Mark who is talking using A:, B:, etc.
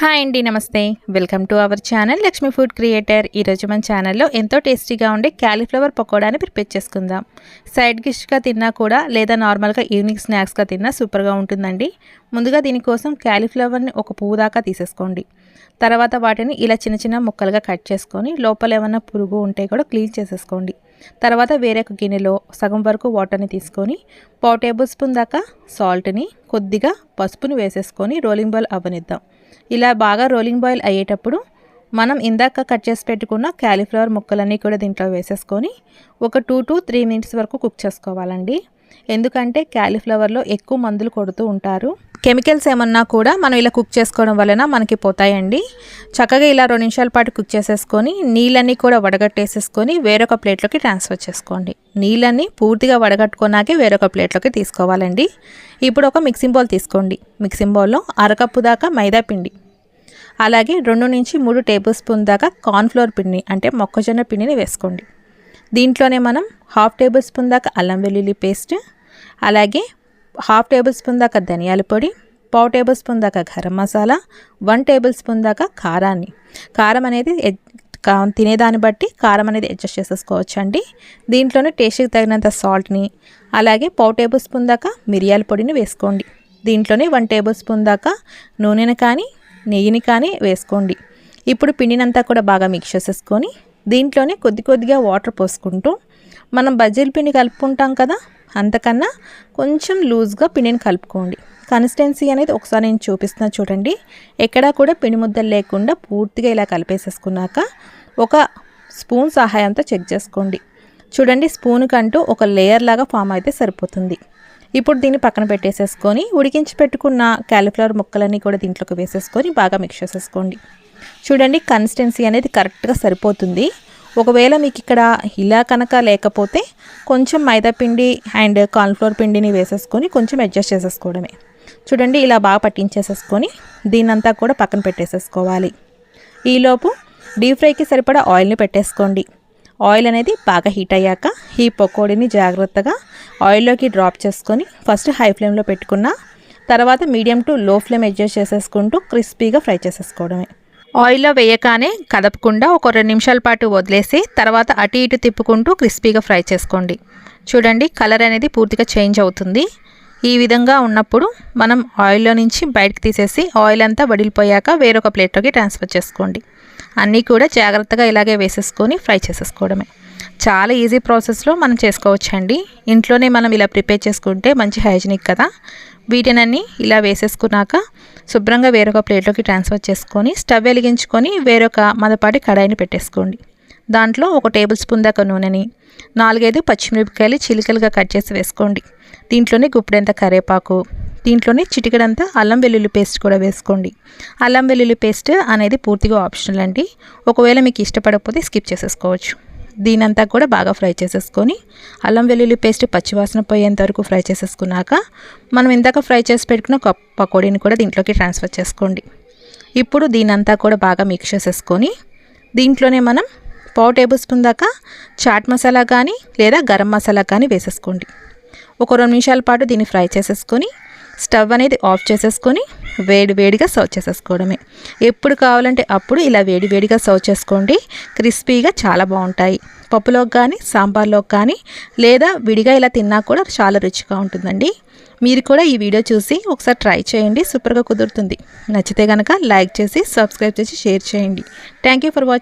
A: Hi అండి namaste. Welcome to our channel Lakshmi food creator. ఈరోజు మన ఛానల్లో ఎంతో టేస్టీగా ఉండే క్యాలీఫ్లవర్ పకోడాని ప్రిపేర్ చేసుకుందాం. సైడ్ డిష్గా తిన్నా కూడా లేదా నార్మల్గా ఈవినింగ్ స్నాక్స్గా తిన్నా సూపర్గా ఉంటుందండి. ముందుగా దీనికోసం క్యాలీఫ్లవర్ని ఒక పువ్వు దాకా తీసేసుకోండి. తర్వాత వాటిని ఇలా చిన్న చిన్న ముక్కలుగా కట్ చేసుకొని లోపల ఏమైనా పురుగు ఉంటే కూడా క్లీన్ చేసేసుకోండి. తర్వాత వేరే ఒక గిన్నెలో సగం వరకు వాటర్ని తీసుకొని పావు టేబుల్ స్పూన్ దాకా సాల్ట్ని కొద్దిగా పసుపుని వేసేసుకొని రోలింగ్ బాల్ అవ్వనిద్దాం. ఇలా బాగా రోలింగ్ బాయిల్ అయ్యేటప్పుడు మనం ఇందాక కట్ చేసి పెట్టుకున్న క్యాలీఫ్లవర్ ముక్కలన్నీ కూడా దీంట్లో వేసేసుకొని ఒక టూ టు త్రీ మినిట్స్ వరకు కుక్ చేసుకోవాలండి. ఎందుకంటే క్యాలీఫ్లవర్లో ఎక్కువ మందులు కొడుతూ ఉంటారు. కెమికల్స్ ఏమన్నా కూడా మనం ఇలా కుక్ చేసుకోవడం వలన మనకి పోతాయండి. చక్కగా ఇలా రెండు నిమిషాల పాటు కుక్ చేసేసుకొని నీళ్ళన్నీ కూడా వడగట్టేసేసుకొని వేరొక ప్లేట్లోకి ట్రాన్స్ఫర్ చేసుకోండి. నీళ్ళన్నీ పూర్తిగా వడగట్టుకున్నాకే వేరొక ప్లేట్లోకి తీసుకోవాలండి. ఇప్పుడు ఒక మిక్సింగ్ బౌల్ తీసుకోండి. మిక్సింగ్ బౌల్లో అరకప్పు దాకా మైదా పిండి అలాగే రెండు నుంచి మూడు టేబుల్ స్పూన్ దాకా కార్న్ఫ్లోర్ పిండిని అంటే మొక్కజొన్న పిండిని వేసుకోండి. దీంట్లోనే మనం హాఫ్ టేబుల్ స్పూన్ దాకా అల్లం వెల్లుల్లి పేస్ట్ అలాగే హాఫ్ టేబుల్ స్పూన్ దాకా ధనియాల పొడి పావు టేబుల్ స్పూన్ దాకా garam masala one tablespoon దాకా కారాన్ని. కారం అనేది తినేదాన్ని బట్టి కారం అనేది అడ్జస్ట్ చేసేసుకోవచ్చు అండి దీంట్లోనే టేస్ట్కి తగినంత సాల్ట్ని అలాగే పావు టేబుల్ స్పూన్ దాకా మిరియాల పొడిని వేసుకోండి. దీంట్లోనే వన్ టేబుల్ స్పూన్ దాకా నూనెని కానీ నెయ్యిని కానీ వేసుకోండి. ఇప్పుడు పిండినంతా కూడా బాగా మిక్స్ చేసేసుకొని దీంట్లోనే కొద్ది కొద్దిగా వాటర్ పోసుకుంటూ మనం బజ్జీల పిండి కలుపుకుంటాం కదా అంతకన్నా కొంచెం లూజ్గా పిండిని కలుపుకోండి. కన్సిస్టెన్సీ అనేది ఒకసారి నేను చూపిస్తున్నా చూడండి. ఎక్కడా కూడా పిండి ముద్దలు లేకుండా పూర్తిగా ఇలా కలిపేసేసుకున్నాక ఒక స్పూన్ సహాయంతో చెక్ చేసుకోండి. చూడండి స్పూన్ కంటూ ఒక లేయర్ లాగా ఫామ్ అయితే సరిపోతుంది. ఇప్పుడు దీన్ని పక్కన పెట్టేసేసుకొని ఉడికించి పెట్టుకున్న క్యాలిఫ్లవర్ ముక్కలన్నీ కూడా దీంట్లోకి వేసేసుకొని బాగా మిక్స్ చేసేసుకోండి. చూడండి కన్సిస్టెన్సీ అనేది కరెక్ట్గా సరిపోతుంది. ఒకవేళ మీకు ఇక్కడ ఇలా కనుక లేకపోతే కొంచెం మైదాపిండి అండ్ కార్న్ఫ్లోర్ పిండిని వేసేసుకొని కొంచెం అడ్జస్ట్ చేసేసుకోవడమే. చూడండి ఇలా బాగా పట్టించేసేసుకొని దీన్నంతా కూడా పక్కన పెట్టేసేసుకోవాలి. ఈలోపు డీప్ ఫ్రైకి సరిపడా ఆయిల్ని పెట్టేసుకోండి. ఆయిల్ అనేది బాగా హీట్ అయ్యాక ఈ పకోడీని జాగ్రత్తగా ఆయిల్లోకి డ్రాప్ చేసుకొని ఫస్ట్ హై ఫ్లేమ్లో పెట్టుకున్న తర్వాత medium to low flame adjust చేసేసుకుంటూ క్రిస్పీగా ఫ్రై చేసేసుకోవడమే. ఆయిల్లో వేయగానే కదపకుండా ఒక రెండు నిమిషాల పాటు వదిలేసి తర్వాత అటు ఇటు తిప్పుకుంటూ క్రిస్పీగా ఫ్రై చేసుకోండి. చూడండి కలర్ అనేది పూర్తిగా చేంజ్ అవుతుంది. ఈ విధంగా ఉన్నప్పుడు మనం ఆయిల్లో నుంచి బయటకు తీసేసి ఆయిల్ అంతా వడిలిపోయాక వేరొక ప్లేట్లోకి ట్రాన్స్ఫర్ చేసుకోండి. అన్నీ కూడా జాగ్రత్తగా ఇలాగే వేసేసుకొని ఫ్రై చేసేసుకోవడమే. చాలా ఈజీ ప్రాసెస్లో మనం చేసుకోవచ్చండి. ఇంట్లోనే మనం ఇలా ప్రిపేర్ చేసుకుంటే మంచి హైజీనిక్ కదా. వీటినన్నీ ఇలా వేసేసుకున్నాక శుభ్రంగా వేరొక ప్లేట్లోకి ట్రాన్స్ఫర్ చేసుకొని స్టవ్ వెలిగించుకొని వేరొక మదపాటి కడాయిని పెట్టేసుకోండి. దాంట్లో ఒక టేబుల్ స్పూన్ దాకా నూనెని నాలుగైదు పచ్చిమిరపకాయలు చిలికలుగా కట్ చేసి వేసుకోండి. దీంట్లోనే గుప్పిడంత కరేపాకు దీంట్లోనే చిటికడంతా అల్లం వెల్లుల్లి పేస్ట్ కూడా వేసుకోండి. అల్లం వెల్లుల్లి పేస్ట్ అనేది పూర్తిగా ఆప్షనల్ అండి. ఒకవేళ మీకు ఇష్టపడకపోతే స్కిప్ చేసేసుకోవచ్చు. దీనంతా కూడా బాగా ఫ్రై చేసేసుకొని అల్లం వెల్లుల్లి పేస్ట్ పచ్చివాసన పోయేంత వరకు ఫ్రై చేసేసుకున్నాక మనం ఇందాక ఫ్రై చేసి పెట్టుకున్న పకోడీని కూడా దీంట్లోకి ట్రాన్స్ఫర్ చేసుకోండి. ఇప్పుడు దీనంతా కూడా బాగా మిక్స్ చేసేసుకొని దీంట్లోనే మనం పావు టేబుల్ స్పూన్ దాకా చాట్ మసాలా కానీ లేదా గరం మసాలా కానీ వేసేసుకోండి. ఒక రెండు నిమిషాల పాటు దీన్ని ఫ్రై చేసేసుకొని స్టవ్ అనేది ఆఫ్ చేసేసుకొని వేడి వేడిగా సర్వ్ చేసేసుకోవడమే. ఎప్పుడు కావాలంటే అప్పుడు ఇలా వేడి వేడిగా సర్వ్ చేసుకోండి. క్రిస్పీగా చాలా బాగుంటాయి. పప్పులోకి కానీ సాంబార్లోకి కానీ లేదా విడిగా ఇలా తిన్నా కూడా చాలా రుచిగా ఉంటుందండి. మీరు కూడా ఈ వీడియో చూసి ఒకసారి ట్రై చేయండి. సూపర్గా కుదురుతుంది. నచ్చితే కనుక లైక్ చేసి సబ్స్క్రైబ్ చేసి షేర్ చేయండి. Thank you for watching